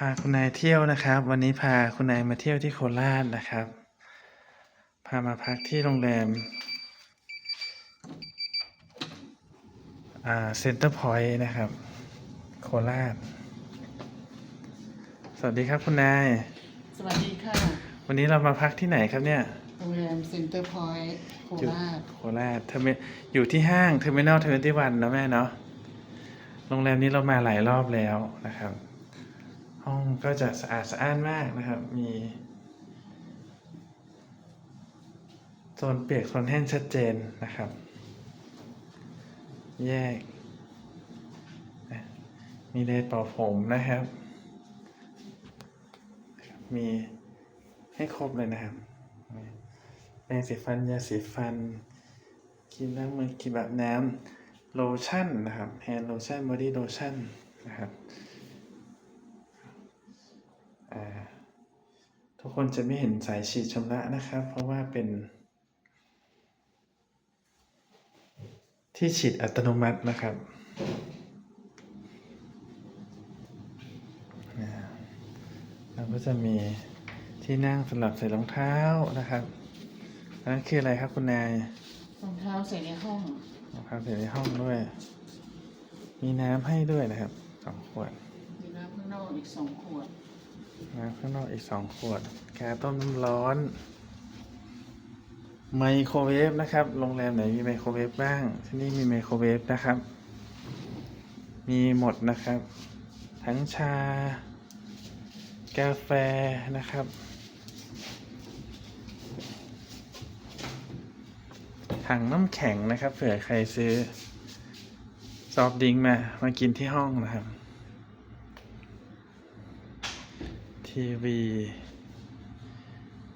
พาคุณนายเที่ยวนะครับ วันนี้พาคุณนายมาเที่ยวที่โคราชนะครับ พามาพักที่โรงแรมอ่าเซ็นเตอร์พอยต์นะครับ โคราช สวัสดีครับคุณนาย สวัสดีค่ะ วันนี้เรามาพักที่ไหนครับเนี่ย โรงแรมเซ็นเตอร์พอยต์โคอยู่ราช โคราชเทอร์มิอยู่ที่ห้างเทอร์มินอลทเวนตี้วันนะแม่เนาะ โรงแรมนี้เรามาหลายรอบแล้วนะครับ ห้องก็จะสะอาดสะอ้านมากนะครับ มีโซนเปียกโซนแห้งชัดเจนนะครับ แยก มีเลนเป่าผมนะครับ มีให้ครบเลยนะครับแปรงสีฟันยาสีฟันครีมล้างมือครีมแบบน้ำโลชั่นนะครับแฮนด์โลชั่นบอดี้โลชั่นนะครับอ่า ทุกคนจะไม่เห็นสายฉีดชำระนะครับ เพราะว่าเป็น ที่ฉีดอัตโนมัตินะครับอ่าแล้วก็จะมีที่นั่งสำหรับใส่รองเท้านะครับอันนั้นคืออะไรครับคุณนายรองเท้าใส่ในห้องรองเท้าใส่ในห้องด้วย มีน้ำให้ด้วยนะครับสองขวดมีน้ำข้างนอกอีกสองขวด น้ำข้างนอกอีกสองขวด แกาต้มน้ำร้อน ไมโครเวฟนะครับ โรงแรมไหนมีไมโครเวฟบ้าง ที่นี่มีไมโครเวฟนะครับ มีหมดนะครับ ทั้งชา กาแฟนะครับถังน้ำแข็งนะครับ เผื่อใครซื้อซอฟดิงมา มากินที่ห้องนะครับ ทีวี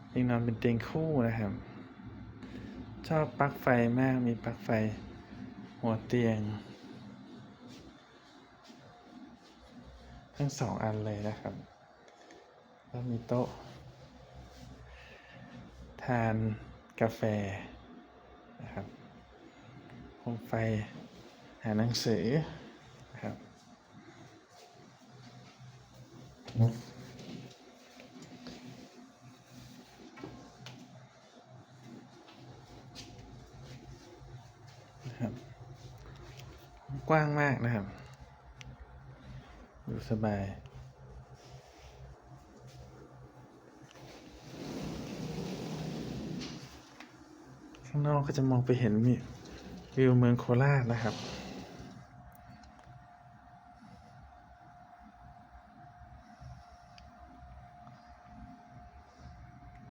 เตียงนอนเป็นเตียงคู่นะครับ ชอบปลั๊กไฟมากมีปลั๊กไฟหัวเตียง ทั้งสองอันเลยนะครับ แล้วมีโต๊ะ ทานกาแฟนะครับโคมไฟหาหนังสือนะครับ นะครับ กว้างมากนะครับ ดูสบาย ข้างนอกก็จะมองไปเห็นมีวิวเมืองโคราชนะครับ